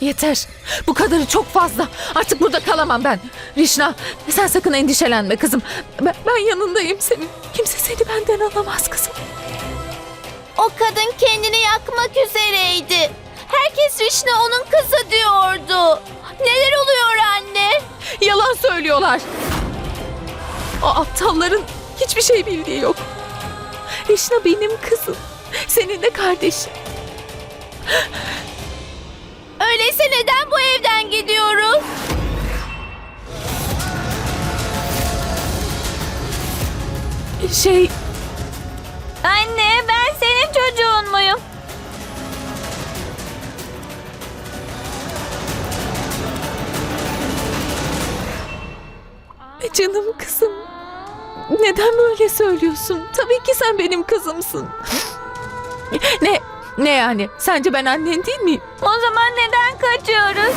Yeter. Bu kadarı çok fazla. Artık burada kalamam ben. Rişna sen sakın endişelenme kızım. Ben, ben yanındayım senin. Kimse seni benden alamaz kızım. O kadın kendini yakmak üzereydi. Herkes Rişna onun kızı diyordu. Neler oluyor anne? Yalan söylüyorlar. O aptalların hiçbir şey bildiği yok. Rişna benim kızım. Senin de kardeşin. Öyleyse neden bu evden gidiyoruz? Şey Anne ben senin çocuğun muyum? canım kızım. Neden böyle söylüyorsun? Tabii ki sen benim kızımsın. Ne? Ne yani? Sence ben annen değil miyim? O zaman neden kaçıyoruz?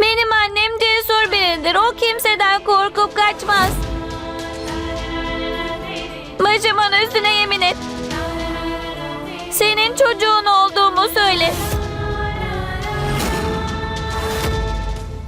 Benim annem cesur biridir. O kimseden korkup kaçmaz. Başımın üstüne yemin et. Senin çocuğun olduğumu söyle.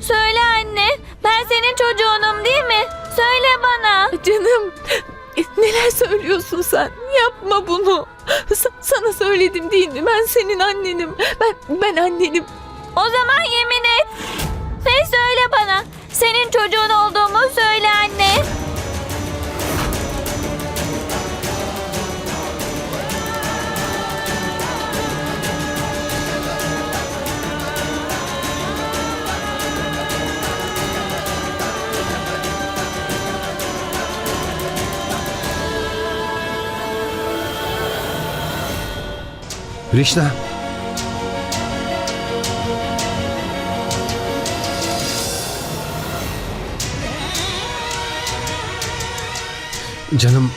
Söyle anne. Ben senin çocuğunum değil mi? Söyle bana. Canım neler söylüyorsun sen? Yapma bunu. Sa- sana söyledim değil mi? Ben senin annenim. Ben ben annenim. O zaman yemin et. Ve söyle bana. Senin çocuğun olduğumu Rişna. Canım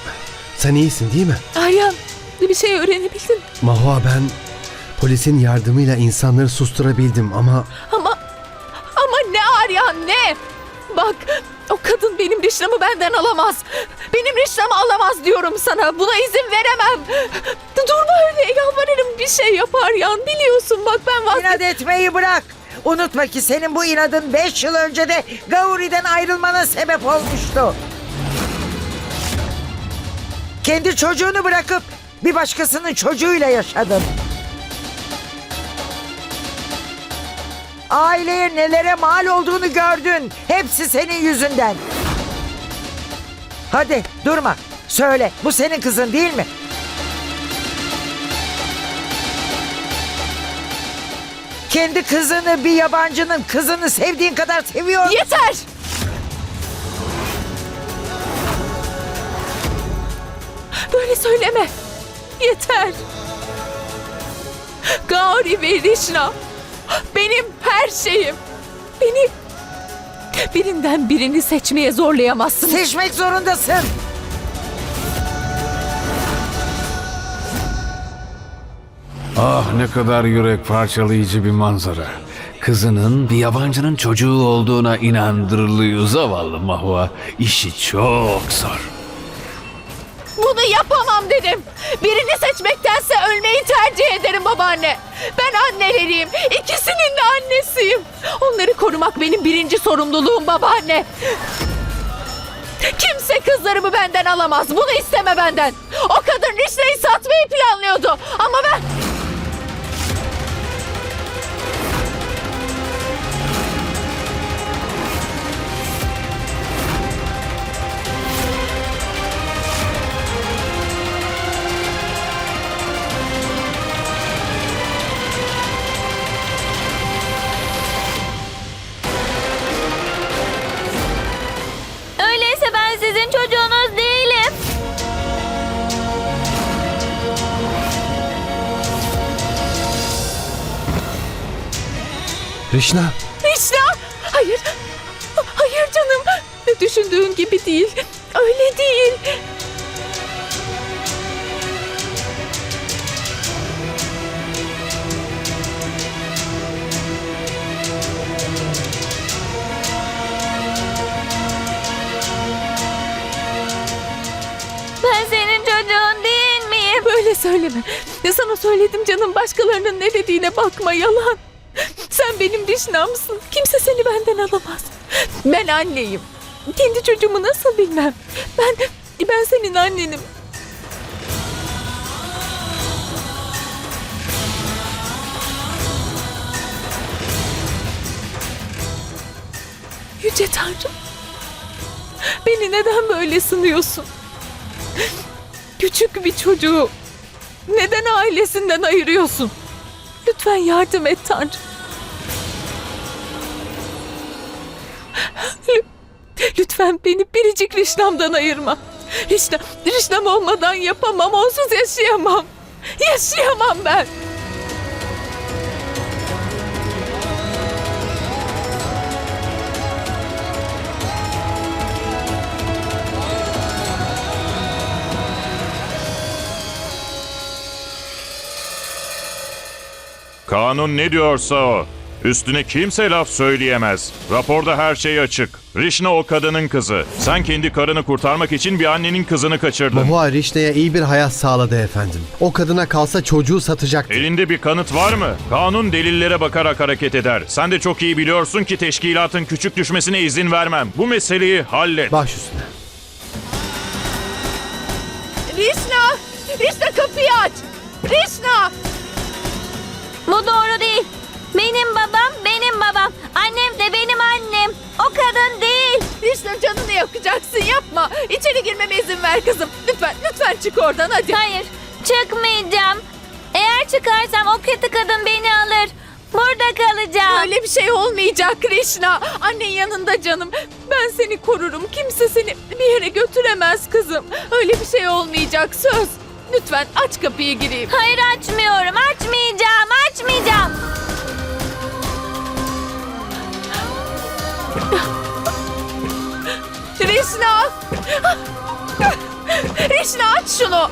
sen iyisin değil mi? Aryan bir şey öğrenebildin. Mahua ben polisin yardımıyla insanları susturabildim ama Ama ama ne Aryan ne? Bak o kadın benim Rişnam'ı benden alamaz. Benim Rişnam'ı alamaz diyorum sana. Buna izin veremem. Durma öyle yalvarırım bir şey yap Aryan. Biliyorsun bak ben vazgeçtim. İnat etmeyi bırak. Unutma ki senin bu inadın 5 yıl önce de Gauri'den ayrılmana sebep olmuştu. Kendi çocuğunu bırakıp bir başkasının çocuğuyla yaşadın. Aileye nelere mal olduğunu gördün. Hepsi senin yüzünden. Hadi durma. Söyle bu senin kızın değil mi? Kendi kızını bir yabancının kızını sevdiğin kadar seviyor. Yeter! Böyle söyleme. Yeter. Gauri ve Rişna benim her şeyim. Beni birinden birini seçmeye zorlayamazsın. Seçmek zorundasın. Ah ne kadar yürek parçalayıcı bir manzara. Kızının bir yabancının çocuğu olduğuna inandırılıyor zavallı Mahua. İşi çok zor. Bunu yapamam dedim. Birini seçmektense ölmeyi tercih ederim babaanne. Ben anneleriyim. İkisinin de annesiyim. Onları korumak benim birinci sorumluluğum babaanne. Kimse kızlarımı benden alamaz. Bunu isteme benden. O kadın Rişna'yı satmayı planlıyordu. Ama ben... Rişna Rişna! Hayır. Hayır canım. Düşündüğün gibi değil. Öyle değil. Ben senin çocuğun değil miyim? Böyle söyleme. Ya sana söyledim canım başkalarının ne dediğine bakma yalan. Benim Rişnam'sın. Kimse seni benden alamaz. Ben anneyim. Kendi çocuğumu nasıl bilmem. Ben, ben senin annenim. Yüce Tanrım. Beni neden böyle sınıyorsun? Küçük bir çocuğu neden ailesinden ayırıyorsun? Lütfen yardım et Tanrım. Lütfen beni biricik Rişnam'dan ayırma. Rişnam, Rişnam olmadan yapamam, onsuz yaşayamam. Yaşayamam ben. Kanun ne diyorsa o. Üstüne kimse laf söyleyemez. Raporda her şey açık. Rişna o kadının kızı. Sen kendi karını kurtarmak için bir annenin kızını kaçırdın. Mahua Rişna'ya iyi bir hayat sağladı efendim. O kadına kalsa çocuğu satacaktı. Elinde bir kanıt var mı? Kanun delillere bakarak hareket eder. Sen de çok iyi biliyorsun ki teşkilatın küçük düşmesine izin vermem. Bu meseleyi hallet. Baş üstüne. Rişna! Rişna kapıyı aç! Rişna! Bu doğru değil. Benim babam benim babam. Annem de benim annem. O kadın değil. Rişna canını yakacaksın yapma. İçeri girmeme izin ver kızım. Lütfen, lütfen çık oradan hadi. Hayır, çıkmayacağım. Eğer çıkarsam o kötü kadın beni alır. Burada kalacağım. Öyle bir şey olmayacak Rişna. Annen yanında canım. Ben seni korurum. Kimse seni bir yere götüremez kızım. Öyle bir şey olmayacak söz. Lütfen aç kapıyı gireyim. Hayır açmıyorum. Rişna aç şunu.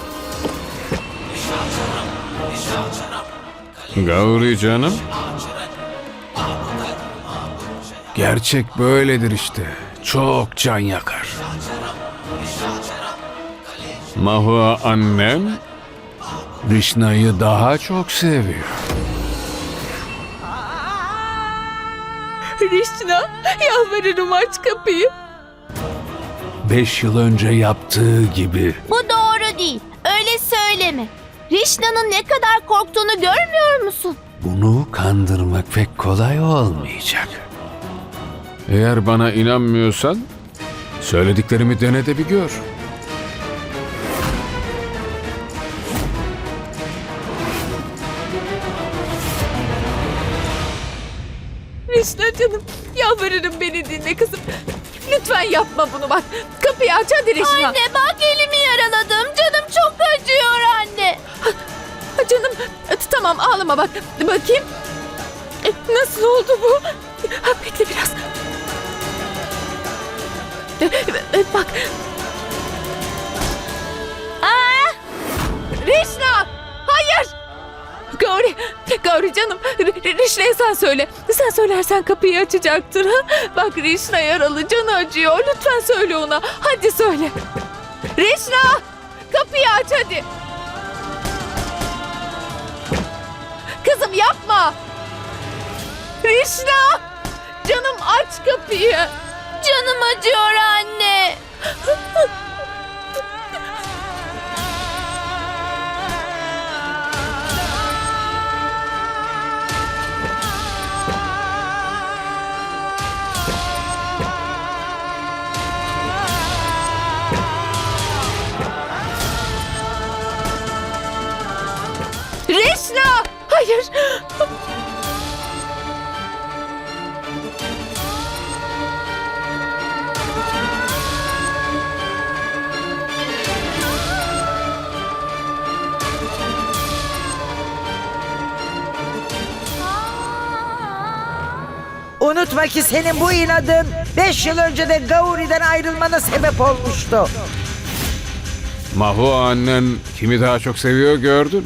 Gauri canım. Gerçek böyledir işte. Çok can yakar. Mahua annem Rişna'yı daha çok seviyor. Rişna yalvarırım aç kapıyı. Beş yıl önce yaptığı gibi. Bu doğru değil. Öyle söyleme. Rişna'nın ne kadar korktuğunu görmüyor musun? Bunu kandırmak pek kolay olmayacak. Eğer bana inanmıyorsan söylediklerimi dene de bir gör. Rişna canım yalvarırım beni dinle kızım. Lütfen yapma bunu bak. Kapıyı aç hadi Rişna. Anne bak elimi yaraladım. Canım çok acıyor anne. Ha, Canım e, tamam ağlama bak. Bakayım. E, Nasıl oldu bu? Ha, bekle biraz. E, e, Bak. Aa, Rişna! Hayır! Gauri, Gauri canım. R- R- Rişna'ya sen söyle. Sen söylersen kapıyı açacaktır. Ha? Bak Rişna yaralı, canı acıyor. Lütfen söyle ona. Hadi söyle. Rişna! Kapıyı aç hadi. Kızım yapma. Rişna! Canım aç kapıyı. canım acıyor anne. Rişna! Hayır. Unutma ki senin bu inadın 5 yıl önce de Gauri'den ayrılmana sebep olmuştu. Mahua annen kimi daha çok seviyor gördün.